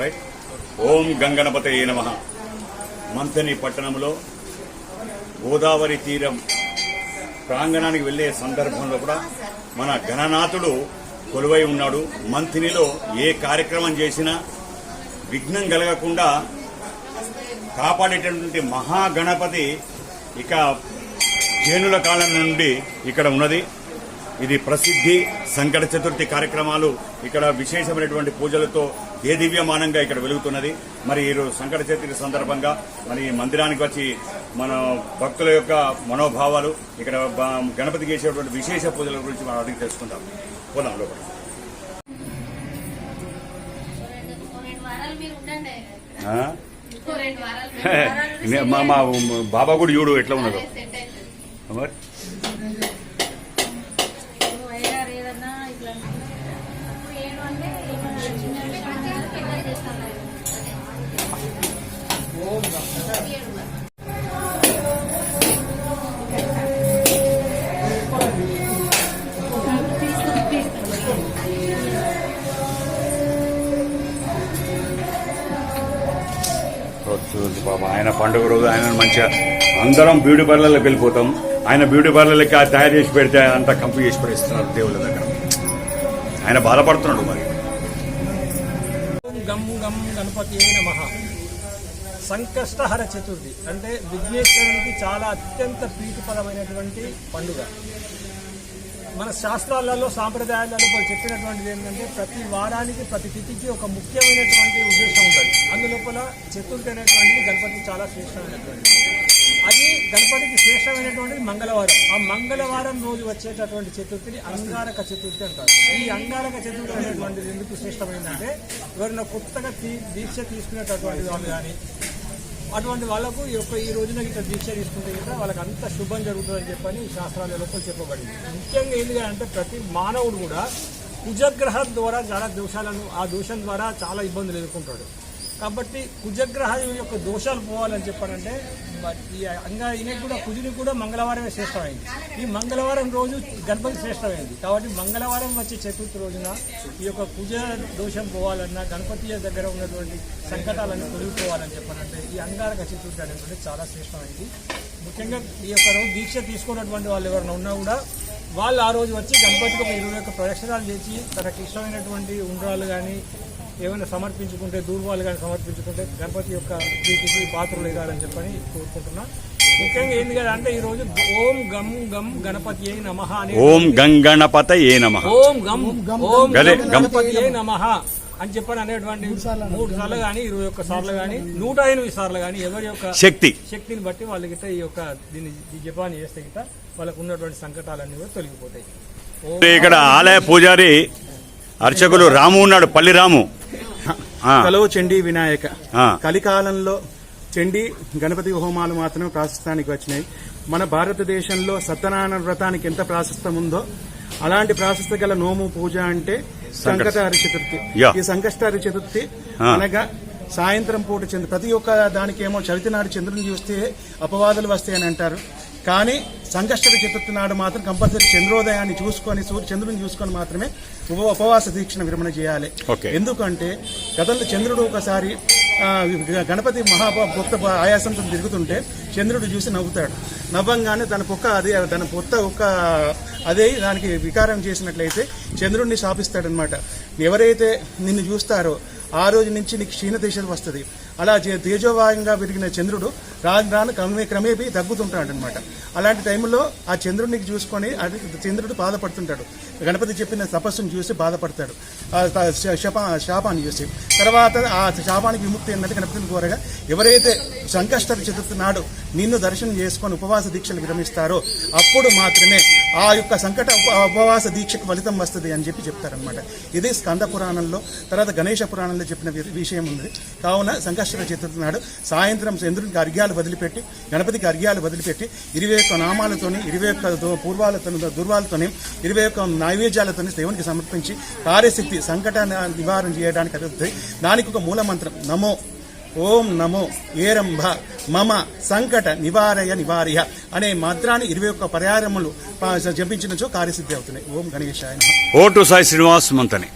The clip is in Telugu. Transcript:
రైట్? ఓం గంగణపతయే నమ. మంథని పట్టణంలో గోదావరి తీరం ప్రాంగణానికి వెళ్ళే సందర్భంలో కూడా మన గణనాథుడు కొలువై ఉన్నాడు. మంథినిలో ఏ కార్యక్రమం చేసినా విఘ్నం కలగకుండా కాపాడేటటువంటి మహాగణపతి ఇక జైనుల కాలం నుండి ఇక్కడ ఉన్నది. ఇది ప్రసిద్ధి సంకట చతుర్థి కార్యక్రమాలు ఇక్కడ విశేషమైనటువంటి పూజలతో ఏ దివ్యమానంగా ఇక్కడ వెలుగుతున్నది. మరి ఈ రోజు సంకట చతుర్థి సందర్భంగా మరి ఈ మందిరానికి వచ్చి మన భక్తుల యొక్క మనోభావాలు ఇక్కడ గణపతికి చేసేటువంటి విశేష పూజల గురించి మనం అడిగి తెలుసుకుందాం. పోదాం లోపల. మా మా బాబా కూడా చూడు ఎట్లా ఉన్నదో అవుతుంది మరి? చూడండి బాబా ఆయన పండుగ రోజు ఆయన మంచిగా అందరం బ్యూటీ పార్లర్లోకి వెళ్ళిపోతాం. ఆయన బ్యూటీ పార్లర్లకి ఆ తయారు చేసి పెడితే అంతా కంపు చేసి పడేస్తున్నారు దేవుళ్ళ దగ్గర. ఆయన బాధపడుతున్నాడు మరి. గం గం గణపతి నమ. సంకష్టహర చతుర్థి అంటే విఘ్నేశ్వరునికి చాలా అత్యంత ప్రీతిపరమైనటువంటి పండుగ. మన శాస్త్రాలలో సాంప్రదాయాలలో చెప్పినటువంటిది ఏంటంటే ప్రతి వారానికి ప్రతి తిథికి ఒక ముఖ్యమైనటువంటి ఉద్దేశం ఉంటుంది. అందులోపల చతుర్థి అనేటువంటిది గణపతి చాలా శ్రేష్టమైనటువంటిది. అది గణపతికి శ్రేష్టమైనటువంటిది మంగళవారం. ఆ మంగళవారం రోజు వచ్చేటటువంటి చతుర్థిని అంగారక చతుర్థి అంటారు. ఈ అంగారక చతుర్థి అనేటువంటిది ఎందుకు శ్రేష్టమైందంటే ఎవరైనా కొత్తగా దీక్ష తీసుకునేటటువంటి వాళ్ళు కానీ అటువంటి వాళ్ళకు ఈ యొక్క ఈ రోజున ఇట్లా దీక్ష తీసుకుంటే కూడా వాళ్ళకి అంత శుభం జరుగుతుందని చెప్పని శాస్త్రాల లోపల చెప్పబడింది. ముఖ్యంగా ఏంటి అంటే ప్రతి మానవుడు కూడా కుజగ్రహం ద్వారా చాలా దోషాలను ఆ దోషం ద్వారా చాలా ఇబ్బందులు ఎదుర్కొంటాడు. కాబట్టి కుజగ్రహం యొక్క దోషాలు పోవాలని చెప్పారంటే ఈ అంగా ఈయనకి కూడా కుజుని కూడా మంగళవారమే శ్రేష్టమైంది. ఈ మంగళవారం రోజు గణపతి శ్రేష్టమైంది. కాబట్టి మంగళవారం వచ్చే చతుర్థి రోజున ఈ యొక్క కుజ దోషం పోవాలన్నా గణపతి దగ్గర ఉన్నటువంటి సంకటాలను తొలగిపోవాలని చెప్పారంటే ఈ అంగారక చతుర్థి అనేటువంటి చాలా శ్రేష్టమైంది. ముఖ్యంగా ఈ యొక్క రోజు దీక్ష తీసుకున్నటువంటి వాళ్ళు ఎవరైనా ఉన్నా కూడా వాళ్ళు ఆ రోజు వచ్చి గణపతికి ఒక ఇరవై ఒక్క ప్రదక్షిణాలు చేసి తనకి ఇష్టమైనటువంటి ఉండ్రాలు కానీ ఏమైనా సమర్పించుకుంటే దూర్వాలు కానీ సమర్పించుకుంటే గణపతి యొక్క ప్రీతికి పాత్రలు ఎగాలని చెప్పని కోరుకుంటున్నా. ముఖ్యంగా ఏంది కదా అంటే ఈ రోజు ఓం గం గం గణపతి అయి నమ అనే ఓం గంగణపత ఏ నమ. ఓం గం ఓం గం గం. గణపతి అయి నమ. అని చెప్పని అనేటువంటి మూడు సార్లు కానీ ఇరవై ఒక్క సార్లు కానీ నూట ఎనిమిది సార్లు కానీ ఎవరి యొక్క శక్తి. శక్తిని బట్టి వాళ్ళకి ఈ యొక్క దీన్ని జపాన్ని చేస్తే గిట్ట వాళ్ళకు ఉన్నటువంటి సంకటాలన్నీ కూడా తొలగిపోతాయి. ఇక్కడ ఆలయ పూజారి అర్చకులు రాము ఉన్నాడు పల్లి రాము. ఆ, కలో చండీ వినాయక. కలికాలంలో చండీ గణపతి హోమాలు మాత్రమే ప్రాశస్తానికి వచ్చినాయి మన భారతదేశంలో సత్యనారాయణ వ్రతానికి ఎంత ప్రాశస్తం ఉందో అలాంటి ప్రాశస్త గల నోము పూజ అంటే సంకటహరి చతుర్థి. ఈ సంకష్టహరి చతుర్థి. అనగా సాయంత్రం పూట చంద్ర ప్రతి ఒక్క దానికేమో చవితి నాడు చంద్రుని చూస్తే అపవాదులు వస్తాయని అంటారు కానీ సంకష్టర చతుర్థి నాడు మాత్రం కంపల్సరీ చంద్రోదయాన్ని చూసుకొని సూర్య చంద్రుని చూసుకొని మాత్రమే ఉప- ఉపవాస దీక్షను విరమణ చేయాలి. ఓకే. ఎందుకంటే గతంలో చంద్రుడు ఒకసారి గణపతి మహాభక్త ఆయాసంతో తిరుగుతుంటే చంద్రుడు చూసి నవ్వుతాడు. నవ్వంగానే తన పొక్క అదే తన పొత్త ఒక్క అదే దానికి వికారం చేసినట్లయితే చంద్రుడిని శాపిస్తాడనమాట ఎవరైతే నిన్ను చూస్తారో ఆ రోజు నుంచి నీకు క్షీణదేశం వస్తుంది. అలా తేజోవాయంగా పెరిగిన చంద్రుడు రాను రాను క్రమే క్రమేపీ తగ్గుతుంటాడు అనమాట అలాంటి టైంలో ఆ చంద్రుడిని చూసుకొని అది చంద్రుడు బాధపడుతుంటాడు. గణపతి చెప్పిన తపస్సును చూసి బాధపడతాడు. శపా శాపాన్ని చూసి. తర్వాత ఆ శాపానికి విముక్తి ఏంటంటే గణపతిని కోరగా ఎవరైతే సంకష్ట చతుర్థి నాడు నిన్ను దర్శనం చేసుకొని ఉపవాస దీక్షలు విరమిస్తారో అప్పుడు మాత్రమే ఆ యొక్క సంకట ఉప- ఉపవాస దీక్షకు ఫలితం వస్తుంది అని చెప్పి చెప్తారనమాట ఇది స్కంద పురాణంలో తర్వాత గణేష పురాణంలో చెప్పిన విషయం ఉంది. కావున సంకష్ట చతుర్థి నాడు సాయంత్రం చంద్రునికి అర్ఘ్యాలు వదిలిపెట్టి గణపతికి అర్ఘ్యాలు వదిలిపెట్టి ఇరవై ఒక్క నామాలతోని ఇరవై ఒక్క పూర్వాలతో దుర్వాలతోని ఇరవై ఒక్క నైవేద్యాలతోని దేవునికి సమర్పించి కార్యశక్తి సంకట నివారణ చేయడానికి అవుతుంది దానికి ఒక మూల మంత్రం నమో. ఓం నమో. ఏరంభ. మమ. సంకట నివారయ నివారయ అనే మంత్రాన్ని ఇరవై ఒక్క పర్యారములు జపించినచో కార్యసిద్ధి అవుతున్నాయి. ఓం గణేశాయ ఓటు సాయి శ్రీనివాస్ మంతని.